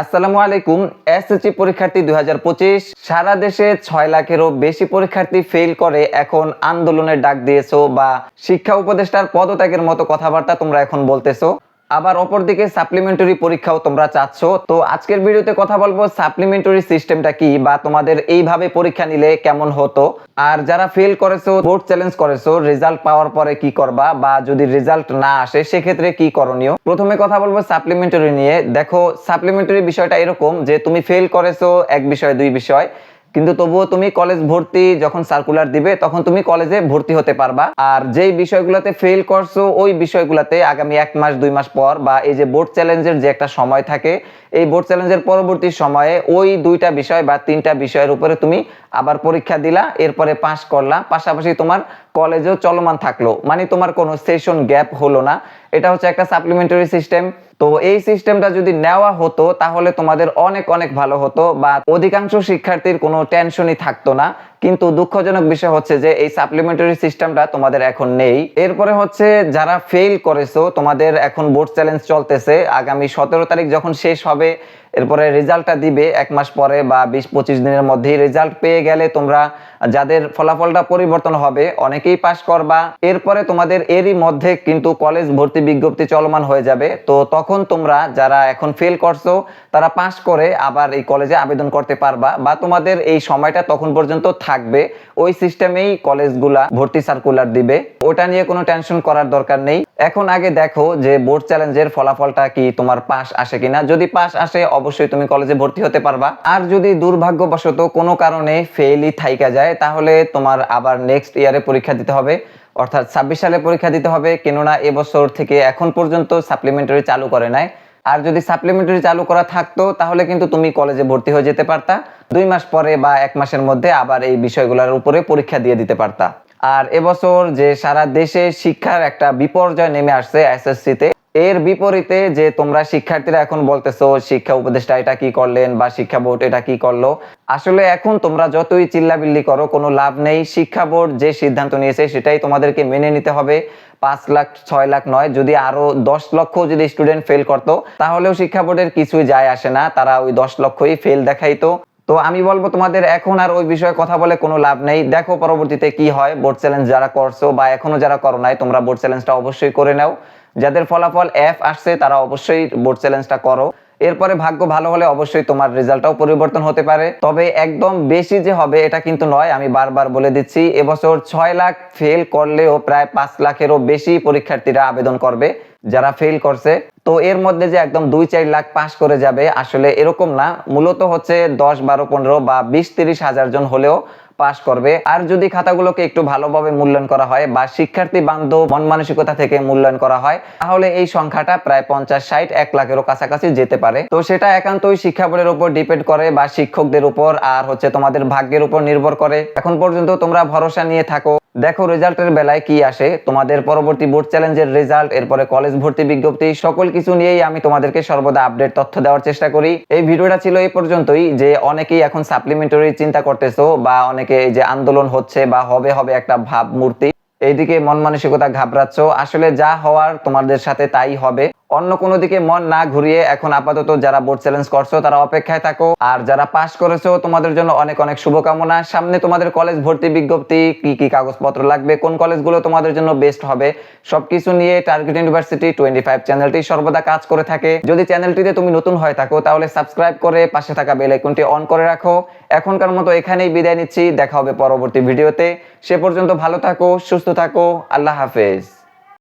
আসসালামু আলাইকুম এসএসসি পরীক্ষার্থী দুই হাজার পঁচিশ। সারা দেশে ছয় লাখেরও বেশি পরীক্ষার্থী ফেল করে এখন আন্দোলনের ডাক দিয়েছ বা শিক্ষা উপদেষ্টার পদত্যাগের মতো কথাবার্তা তোমরা এখন বলতেছো। আবার অপরদিকে সাপ্লিমেন্টারি পরীক্ষাও তোমরা চাচ্ছ। তো আজকের ভিডিওতে কথা বলব সাপ্লিমেন্টারি সিস্টেমটা কি বা তোমাদের এইভাবে পরীক্ষা নিলে কেমন হতো। আর যারা ফেল করেছ বোর্ড চ্যালেঞ্জ করেছ রেজাল্ট পাওয়ার পরে কি করবা বা যদি রেজাল্ট না আসে, সেক্ষেত্রে কি করণীয়? প্রথমে কথা বলব সাপ্লিমেন্টারি নিয়ে। দেখো সাপ্লিমেন্টারি বিষয়টা এরকম যে তুমি ফেল করেছ এক বিষয়, দুই বিষয়। কিন্তু তবুও তুমি কলেজ ভর্তি যখন সার্কুলার দিবে, তখন তুমি কলেজে ভর্তি হতে পারবা। আর যেই বিষয়গুলোতে ফেল করছ, ওই বিষয়গুলোতে আগামী এক মাস, দুই মাস পর বা এই যে বোর্ড চ্যালেঞ্জের যে একটা সময় থাকে, এই বোর্ড চ্যালেঞ্জের পরবর্তী সময়ে ওই দুইটা বিষয় বা তিনটা বিষয়ের উপরে তুমি আবার পরীক্ষা দিলা, এরপরে পাশ করলা। পাশাপাশি তোমার কলেজেও চলমান থাকল। মানে তোমার কোনো সেশন গ্যাপ হলো না। এটা হচ্ছে একটা সাপ্লিমেন্টারি সিস্টেম তো এই সিস্টেমটা যদি নেওয়া হতো, তাহলে তোমাদের অনেক অনেক ভালো হতো বা অধিকাংশ শিক্ষার্থীর কোনো টেনশনই থাকতো না। কিন্তু দুঃখজনক বিষয় হচ্ছে যে, এই সাপ্লিমেন্টারি সিস্টেমটা তোমাদের এখন নেই। এরপরে হচ্ছে যারা ফেল করেছ, তোমাদের এখন বোর্ড চ্যালেঞ্জ চলতেছে। আগামী সতেরো তারিখ যখন শেষ হবে, এরপরে রেজাল্টটা দিবে এক মাস পরে বা বিশ পঁচিশ দিনের মধ্যেই রেজাল্ট পেয়ে গেলে তোমরা যাদের ফলাফলটা পরিবর্তন হবে, অনেকেই পাশ করবা। এরপরে তোমাদের এরই মধ্যে কিন্তু কলেজ ভর্তি বিজ্ঞপ্তি চলমান হয়ে যাবে। তো তখন তোমরা যারা এখন ফেল করছ, তারা পাস করে আবার এই কলেজে আবেদন করতে পারবা বা তোমাদের এই সময়টা তখন পর্যন্ত থাকবে। ওই সিস্টেমেই কলেজগুলা ভর্তি সার্কুলার দিবে। ওটা নিয়ে কোনো টেনশন করার দরকার নেই। এখন আগে দেখো যে বোর্ড চ্যালেঞ্জের ফলাফলটা কি তোমার পাশ আসে কিনা। যদি পাশ আসে, অবশ্যই তুমি কলেজে ভর্তি হতে পারবা। আর যদি দুর্ভাগ্যবশত কোনো কারণে ফেলই থাইকা যায়, তাহলে তোমার আবার নেক্সট ইয়ারে পরীক্ষা দিতে হবে। অর্থাৎ ছাব্বিশ সালে পরীক্ষা দিতে হবে, কেননা এবছর থেকে এখন পর্যন্ত সাপ্লিমেন্টারি চালু করে নাই। আর যদি সাপ্লিমেন্টারি চালু করা থাকতো, তাহলে কিন্তু তুমি কলেজে ভর্তি হয়ে যেতে পারতা। দুই মাস পরে বা এক মাসের মধ্যে আবার এই বিষয়গুলোর উপরে পরীক্ষা দিয়ে দিতে পারতা। আর এবছর যে সারা দেশে শিক্ষার একটা বিপর্যয় নেমে আসছে এসএসসিতে, এর বিপরীতে যে তোমরা শিক্ষার্থীরা এখন বলতেছো, শিক্ষা উপদেষ্টা এটা কি করলেন বা শিক্ষা বোর্ড এটা কি করল, আসলে এখন তোমরা যতই চিল্লাবিল্লি করো, কোনো লাভ নেই। শিক্ষা বোর্ড যে সিদ্ধান্ত নিয়েছে সেটাই তোমাদেরকে মেনে নিতে হবে। পাঁচ লাখ, ছয় লাখ নয়, যদি আরও দশ লক্ষ যদি স্টুডেন্ট ফেল করতো, তাহলেও শিক্ষা বোর্ডের কিছুই যায় আসে না। তারা ওই দশ লক্ষই ফেল দেখাইতো। তো আমি বলব তোমাদের এখন আর ওই বিষয়ে কথা বলে কোনো লাভ নেই। দেখো পরবর্তীতে কি হয় বোর্ড চ্যালেঞ্জ যারা করছ বা এখনও যারা করো নাই, তোমরা বোর্ড চ্যালেঞ্জটা অবশ্যই করে নাও। যাদের ফলাফল এফ আসছে, তারা অবশ্যই বোর্ড চ্যালেঞ্জটা করো। এরপরে ভাগ্য ভালো হলে অবশ্যই তোমার রেজাল্টটাও পরিবর্তন হতে পারে। তবে একদম বেশি যে হবে, এটা কিন্তু নয়, আমি বারবার বলে দিচ্ছি, এবছর ছয় লাখ ফেল করলেও প্রায় পাঁচ লাখেরও বেশি পরীক্ষার্থীরা আবেদন করবে, যারা ফেল করছে। তো এর মধ্যে যে একদম দুই চার লাখ পাস করে যাবে, আসলে এরকম না। মূলত হচ্ছে দশ, বারো, পনেরো বা বিশ, তিরিশ হাজার জন হলেও পাস করবে। আর যদি খাতাগুলোকে একটু ভালোভাবে মূল্যায়ন করা হয় বা শিক্ষার্থী বান্ধব মন মানসিকতা থেকে মূল্যায়ন করা হয়, তাহলে এই সংখ্যাটা প্রায় পঞ্চাশ, ষাট, এক লাখেরও কাছাকাছি যেতে পারে। তো সেটা একান্তই শিক্ষা বোর্ডের উপর ডিপেন্ড করে বা শিক্ষকদের উপর আর হচ্ছে তোমাদের ভাগ্যের উপর নির্ভর করে। এখন পর্যন্ত তোমরা ভরসা নিয়ে থাকো। দেখো রেজাল্টের বেলায় কি আসে? তোমাদের পরবর্তী বোর্ড চ্যালেঞ্জের রেজাল্ট এরপরে কলেজ ভর্তি বিজ্ঞপ্তি, সকল কিছু নিয়েই আমি তোমাদেরকে সর্বদা আপডেট তথ্য দেওয়ার চেষ্টা করি। এই ভিডিওটা ছিল এই পর্যন্তই যে অনেকেই এখন সাপ্লিমেন্টারি চিন্তা করতেছো বা অনেকে এই যে আন্দোলন হচ্ছে বা হবে হবে একটা ভাবমূর্তি, এইদিকে মন মানসিকতা ঘাবড়াচ্ছ। আসলে যা হওয়ার তোমাদের সাথে তাই হবে। অন্য কোনো দিকে মন না ঘুরিয়ে এখন আপাতত যারা বোর্ড চ্যালেঞ্জ করছ, তারা অপেক্ষায় থাকো। আর যারা পাস করেছ, তোমাদের জন্য অনেক অনেক শুভকামনা। সামনে তোমাদের কলেজ ভর্তি বিজ্ঞপ্তি, কি কি কাগজপত্র লাগবে, কোন কলেজগুলো তোমাদের জন্য বেস্ট হবে, সবকিছু নিয়ে টার্গেট ইউনিভার্সিটি টোয়েন্টি ফাইভ চ্যানেলটি সর্বদা কাজ করে থাকে। যদি চ্যানেলটিতে তুমি নতুন হয়ে থাকো, তাহলে সাবস্ক্রাইব করে পাশে থাকা বেল আইকনটি অন করে রাখো। এখনকার মতো এখানেই বিদায় নিচ্ছি, দেখা হবে পরবর্তী ভিডিওতে সে পর্যন্ত ভালো থাকো, সুস্থ থাকো, আল্লাহ হাফেজ।